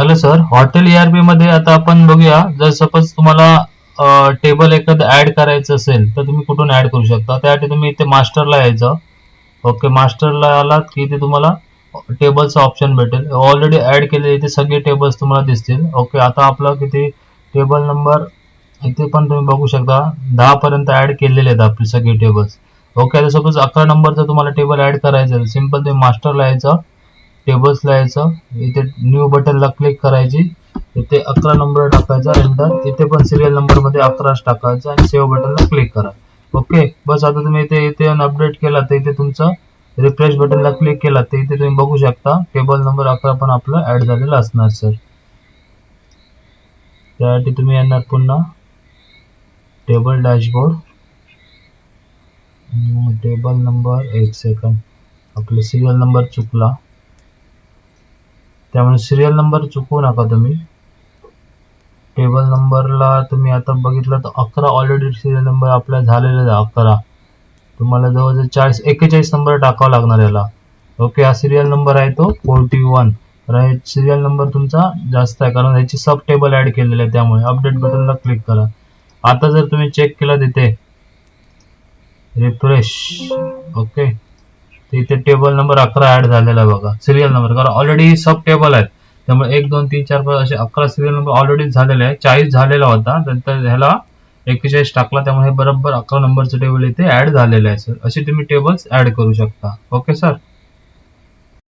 Hello sir hotel ERP मध्ये आता आपण बघूया. जर सपोज तुम्हाला टेबल एखादं ऍड करायचं असेल तर तुम्ही कुठून ऍड करू शकता? त्यासाठी तुम्ही इथे मास्टरला यायचं. ओके मास्टरला आलात की इथे तुम्हाला टेबलचा ऑप्शन भेटेल. ऑलरेडी ऍड केलेले इथे सगळे टेबल्स तुम्हाला दिसतील. ओके आता आपलं किती? टेबल नंबर इथे पण तुम्ही बघू शकता. दहा पर्यंत ऍड केलेले आहेत आपले सगळे टेबल्स ओके आता सपोज अकरा नंबरचं तुम्हाला टेबल ऍड करायचं आहे. सिंपल तुम्ही मास्टरला यायचं. टेबल्सला यायचं इथे न्यू बटनला क्लिक करायची. इथे अकरा नंबर टाकायचा एंटर इथे पण सिरियल नंबरमध्ये अकराच टाकायचा आणि सेव्ह बटनला क्लिक करा. ओके बस आता तुम्ही इथे इथे अपडेट केला तर इथे तुमचं रिफ्रेश बटनला क्लिक केला तर इथे तुम्ही बघू शकता. टेबल नंबर अकरा पण आपलं ऍड झालेलं असणार सर त्यासाठी तुम्ही येणार पुन्हा. टेबल डॅशबोर्ड टेबल नंबर एक सेकंड आपलं सिरियल नंबर चुकला. त्यामुळे सिरियल नंबर चुकवू नका तुम्ही. टेबल नंबरला तुम्ही आता बघितलं तर अकरा ऑलरेडी सिरियल नंबर आपला झालेला आहे अकरा. तुम्हाला जवळजवळ चाळीस एक्केचाळीस नंबर टाकावा लागणार याला. ओके हा सिरियल नंबर आहे तो फोर्टी वन सिरियल नंबर तुमचा जास्त आहे कारण ह्याची सब टेबल ॲड केलेले आहे त्यामुळे. अपडेट बटनला क्लिक करा. आता जर तुम्ही चेक केलं तिथे. रिफ्रेश ओके इथे टेबल नंबर अकरा ऍड झालेला आहे बघा. सिरियल नंबर कारण ऑलरेडी सब टेबल आहेत. त्यामुळे एक दोन तीन चार पाच असे अकरा सिरियल नंबर ऑलरेडी झालेले आहे. चाळीस झालेला होता. नंतर ह्याला एक्केचाळीस टाकला. त्यामुळे बरोबर अकरा नंबरचं टेबल इथे ऍड झालेलं आहे सर असे तुम्ही टेबल्स ऍड करू शकता. Okay sir